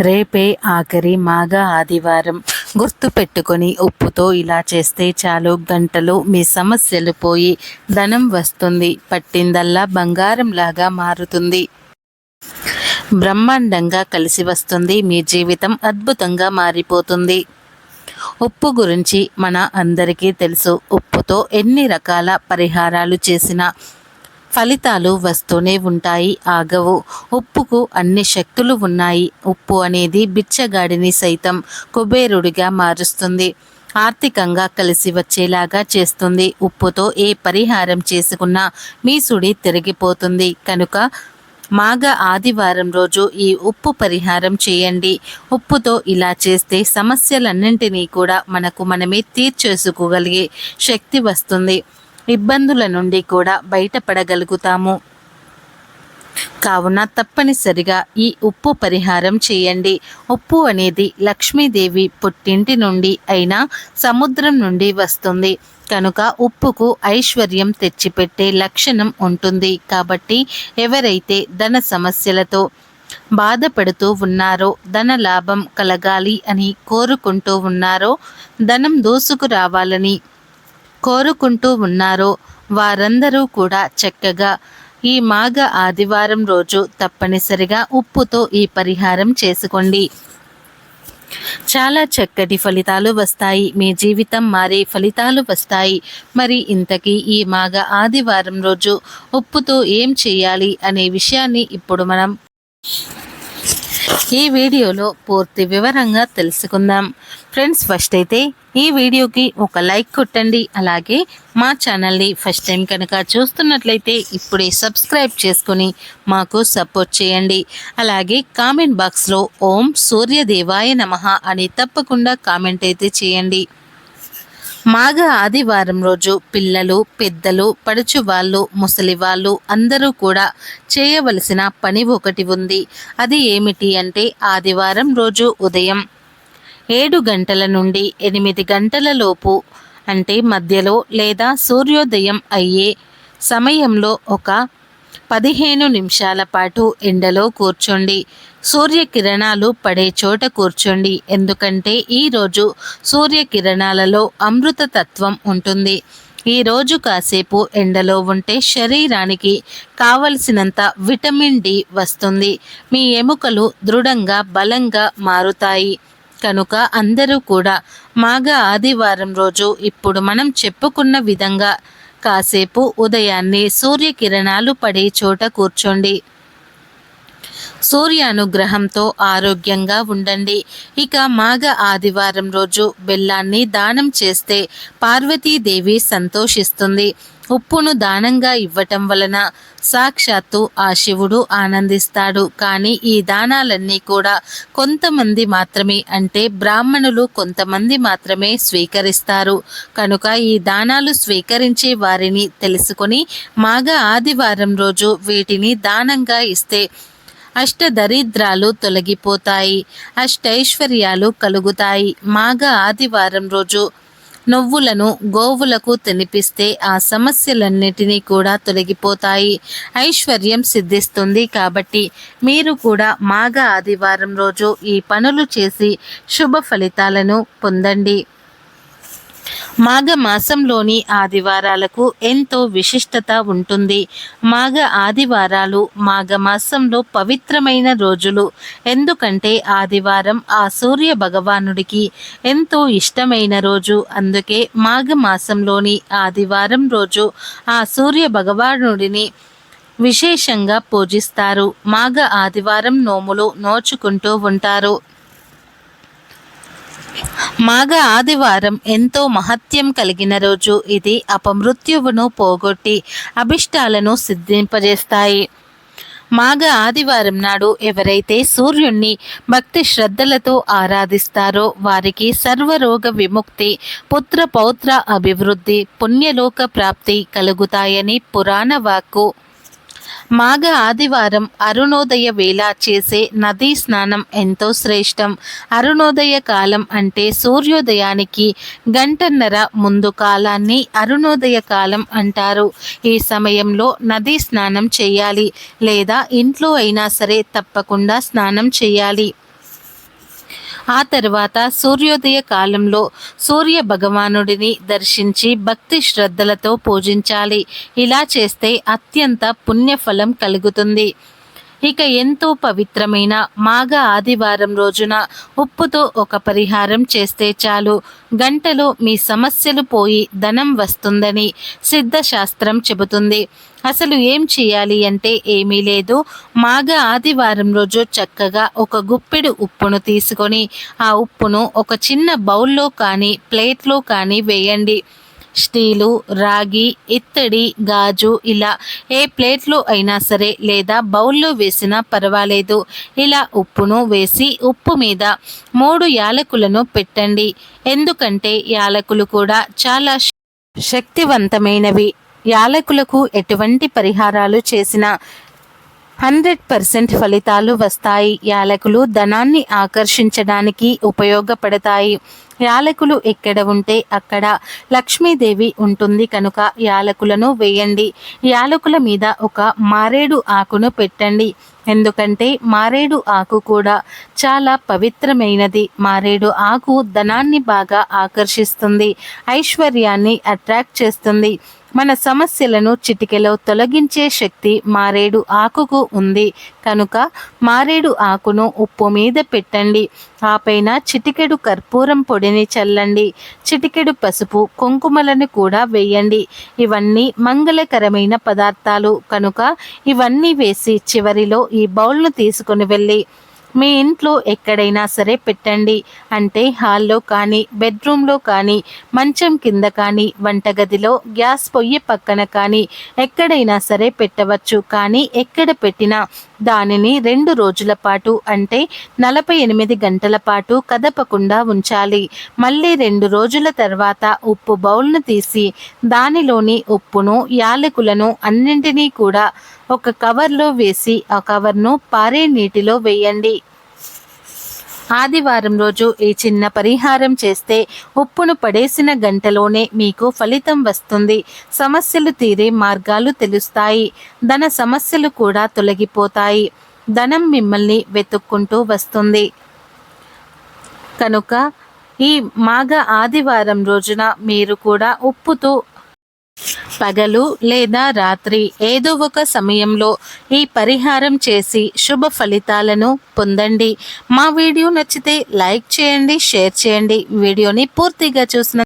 రేపే ఆఖరి మాఘ ఆదివారం. గుర్తు పెట్టుకొని ఉప్పుతో ఇలా చేస్తే చాలు. గంటలు మీ సమస్యలు పోయి ధనం వస్తుంది. పట్టిందల్లా బంగారంలాగా మారుతుంది. బ్రహ్మాండంగా కలిసి వస్తుంది. మీ జీవితం అద్భుతంగా మారిపోతుంది. ఉప్పు గురించి మన అందరికీ తెలుసు. ఉప్పుతో ఎన్ని రకాల పరిహారాలు చేసినా ఫలితాలు వస్తూనే ఉంటాయి ఆగవు. ఉప్పుకు అన్ని శక్తులు ఉన్నాయి. ఉప్పు అనేది బిచ్చగాడిని సైతం కుబేరుడిగా మారుస్తుంది. ఆర్థికంగా కలిసి వచ్చేలాగా చేస్తుంది. ఉప్పుతో ఏ పరిహారం చేసుకున్నా మీ సుడి తిరిగిపోతుంది. కనుక మాఘ ఆదివారం రోజు ఈ ఉప్పు పరిహారం చేయండి. ఉప్పుతో ఇలా చేస్తే సమస్యలన్నింటినీ కూడా మనకు మనమే తీర్చేసుకోగలిగే శక్తి వస్తుంది. ఇబ్బందుల నుండి కూడా బయటపడగలుగుతాము. కావున తప్పనిసరిగా ఈ ఉప్పు పరిహారం చేయండి. ఉప్పు అనేది లక్ష్మీదేవి పుట్టింటి నుండి అయినా సముద్రం నుండి వస్తుంది. కనుక ఉప్పుకు ఐశ్వర్యం తెచ్చిపెట్టే లక్షణం ఉంటుంది. కాబట్టి ఎవరైతే ధన సమస్యలతో బాధపడుతూ ఉన్నారో ధన లాభం కలగాలి అని కోరుకుంటూ ఉన్నారో ధనం దోసుకు రావాలని కోరుకుంటూ ఉన్నారో. వారందరూ కూడా చక్కగా ఈ మాఘ ఆదివారం రోజు తప్పనిసరిగా ఉప్పుతో ఈ పరిహారం చేసుకోండి. చాలా చక్కటి ఫలితాలు వస్తాయి. మీ జీవితం మారే ఫలితాలు వస్తాయి. మరి ఇంతకీ ఈ మాఘ ఆదివారం రోజు ఉప్పుతో ఏం చేయాలి అనే విషయాన్ని ఇప్పుడు మనం ఈ వీడియోలో పూర్తి వివరంగా తెలుసుకుందాం. ఫ్రెండ్స్ ఫస్ట్ అయితే ఈ వీడియోకి ఒక లైక్ కొట్టండి. అలాగే మా ఛానల్ని ఫస్ట్ టైం కనుక చూస్తున్నట్లయితే ఇప్పుడే సబ్స్క్రైబ్ చేసుకుని మాకు సపోర్ట్ చేయండి. అలాగే కామెంట్ బాక్స్లో ఓం సూర్యదేవాయ నమ అని తప్పకుండా కామెంట్ అయితే చేయండి. మాఘ ఆదివారం రోజు పిల్లలు పెద్దలు పడుచు వాళ్ళు ముసలి వాళ్ళు అందరూ కూడా చేయవలసిన పని ఒకటి ఉంది. అది ఏమిటి అంటే ఆదివారం రోజు ఉదయం ఏడు గంటల నుండి ఎనిమిది గంటల లోపు అంటే మధ్యలో లేదా సూర్యోదయం అయ్యే సమయంలో ఒక పదిహేను నిమిషాల పాటు ఎండలో కూర్చోండి. సూర్యకిరణాలు పడే చోట కూర్చోండి. ఎందుకంటే ఈరోజు సూర్యకిరణాలలో అమృత తత్వం ఉంటుంది ఈరోజు కాసేపు ఎండలో ఉంటే శరీరానికి కావలసినంత విటమిన్ డి వస్తుంది. మీ ఎముకలు దృఢంగా బలంగా మారుతాయి. కనుక అందరూ కూడా మాఘ ఆదివారం రోజు ఇప్పుడు మనం చెప్పుకున్న విధంగా కాసేపు ఉదయాన్నే సూర్యకిరణాలు పడే చోట కూర్చోండి. సూర్యానుగ్రహంతో ఆరోగ్యంగా ఉండండి. ఇక మాఘ ఆదివారం రోజు బెల్లాన్ని దానం చేస్తే పార్వతీదేవి సంతోషిస్తుంది. ఉప్పును దానంగా ఇవ్వటం వలన సాక్షాత్తు ఆ శివుడు ఆనందిస్తాడు. కానీ ఈ దానాలన్నీ కూడా కొంతమంది మాత్రమే అంటే బ్రాహ్మణులు కొంతమంది మాత్రమే స్వీకరిస్తారు. కనుక ఈ దానాలు స్వీకరించే వారిని తెలుసుకొని మాఘ ఆదివారం రోజు వీటిని దానంగా ఇస్తే అష్ట దరిద్రాలు తొలగిపోతాయి అష్టైశ్వర్యాలు కలుగుతాయి. మాఘ ఆదివారం రోజు నువ్వులను గోవులకు తినిపిస్తే ఆ సమస్యలన్నిటినీ కూడా తొలగిపోతాయి. ఐశ్వర్యం సిద్ధిస్తుంది. కాబట్టి మీరు కూడా మాఘ ఆదివారం రోజు ఈ పనులు చేసి శుభ ఫలితాలను పొందండి. మాఘ మాసంలోని ఆదివారాలకు ఎంతో విశిష్టత ఉంటుంది. మాఘ ఆదివారాలు మాఘ మాసంలో పవిత్రమైన రోజులు. ఎందుకంటే ఆదివారం ఆ సూర్య భగవానుడికి ఎంతో ఇష్టమైన రోజు. అందుకే మాఘ మాసంలోని ఆదివారం రోజు ఆ సూర్య భగవానుడిని విశేషంగా పూజిస్తారు. మాఘ ఆదివారం నోములు నోచుకుంటూ ఉంటారు. మాఘ ఆదివారం ఎంతో మహత్యం కలిగిన రోజు ఇది. అపమృత్యువును పోగొట్టి అభిష్టాలను సిద్ధింపజేస్తాయి. మాఘ ఆదివారం నాడు ఎవరైతే సూర్యుణ్ణి భక్తి శ్రద్ధలతో ఆరాధిస్తారో వారికి సర్వరోగ విముక్తి పుత్ర పౌత్ర అభివృద్ధి పుణ్యలోక ప్రాప్తి కలుగుతాయని పురాణ వాక్కు మాఘ ఆదివారం అరుణోదయ వేళ చేసే నదీ స్నానం ఎంతో శ్రేష్టం. అరుణోదయ కాలం అంటే సూర్యోదయానికి గంటన్నర ముందు కాలాన్ని అరుణోదయ కాలం అంటారు. ఈ సమయంలో నదీ స్నానం చేయాలి లేదా ఇంట్లో అయినా సరే తప్పకుండా స్నానం చేయాలి. ఆ తర్వాత సూర్యోదయ కాలంలో సూర్య భగవానుడిని దర్శించి భక్తి శ్రద్ధలతో పూజించాలి. ఇలా చేస్తే అత్యంత పుణ్యఫలం కలుగుతుంది. ఇక ఎంతో పవిత్రమైన మాఘ ఆదివారం రోజున ఉప్పుతో ఒక పరిహారం చేస్తే చాలు. గంటలో మీ సమస్యలు పోయి ధనం వస్తుందని సిద్ధశాస్త్రం చెబుతుంది. అసలు ఏం చేయాలి అంటే ఏమీ లేదు. మాఘ ఆదివారం రోజు చక్కగా ఒక గుప్పెడు ఉప్పును తీసుకొని ఆ ఉప్పును ఒక చిన్న బౌల్లో కానీ ప్లేట్లో కానీ వేయండి. స్టీలు రాగి ఇత్తడి గాజు ఇలా ఏ ప్లేట్లో అయినా సరే లేదా బౌల్లో వేసినా పర్వాలేదు. ఇలా ఉప్పును వేసి ఉప్పు మీద మూడు యాలకులను పెట్టండి. ఎందుకంటే యాలకులు కూడా చాలా శక్తివంతమైనవి. యాలకులకు ఎటువంటి పరిహారాలు చేసినా హండ్రెడ్ పర్సెంట్ ఫలితాలు వస్తాయి. యాలకులు ధనాన్ని ఆకర్షించడానికి ఉపయోగపడతాయి. యాలకులు ఎక్కడ ఉంటే అక్కడ లక్ష్మీదేవి ఉంటుంది కనుక యాలకులను వేయండి. యాలకుల మీద ఒక మారేడు ఆకును పెట్టండి. ఎందుకంటే మారేడు ఆకు కూడా చాలా పవిత్రమైనది. మారేడు ఆకు ధనాన్ని బాగా ఆకర్షిస్తుంది. ఐశ్వర్యాన్ని అట్రాక్ట్ చేస్తుంది. మన సమస్యలను చిటికెలో తొలగించే శక్తి మారేడు ఆకుకు ఉంది. కనుక మారేడు ఆకును ఉప్పు మీద పెట్టండి. ఆ పైన చిటికెడు కర్పూరం పొడిని చల్లండి. చిటికెడు పసుపు కుంకుమలను కూడా వేయండి. ఇవన్నీ మంగళకరమైన పదార్థాలు. కనుక ఇవన్నీ వేసి చివరిలో ఈ బౌల్ను తీసుకుని వెళ్ళి మీ ఇంట్లో ఎక్కడైనా సరే పెట్టండి. అంటే హాల్లో కానీ బెడ్రూమ్లో కానీ మంచం కింద కానీ వంటగదిలో గ్యాస్ పొయ్యి పక్కన కానీ ఎక్కడైనా సరే పెట్టవచ్చు. కానీ ఎక్కడ పెట్టినా దానిని రెండు రోజుల పాటు అంటే నలభై ఎనిమిది గంటల పాటు కదపకుండా ఉంచాలి. మళ్ళీ రెండు రోజుల తర్వాత ఉప్పు బౌల్ను తీసి దానిలోని ఉప్పును యాలకులను అన్నింటినీ కూడా ఒక కవర్లో వేసి ఆ కవర్ను పారే నీటిలో వేయండి. ఆదివారం రోజు ఈ చిన్న పరిహారం చేస్తే ఉప్పును పడేసిన గంటలోనే మీకు ఫలితం వస్తుంది. సమస్యలు తీరే మార్గాలు తెలుస్తాయి. ధన సమస్యలు కూడా తొలగిపోతాయి. ధనం మిమ్మల్ని వెతుక్కుంటూ వస్తుంది. కనుక ఈ మాఘ ఆదివారం రోజున మీరు కూడా ఉప్పుతో పగలు లేదా రాత్రి ఏదో ఒక సమయంలో ఈ పరిహారం చేసి శుభ ఫలితాలను పొందండి. మా వీడియో నచ్చితే లైక్ చేయండి షేర్ చేయండి. వీడియోని పూర్తిగా చూసిన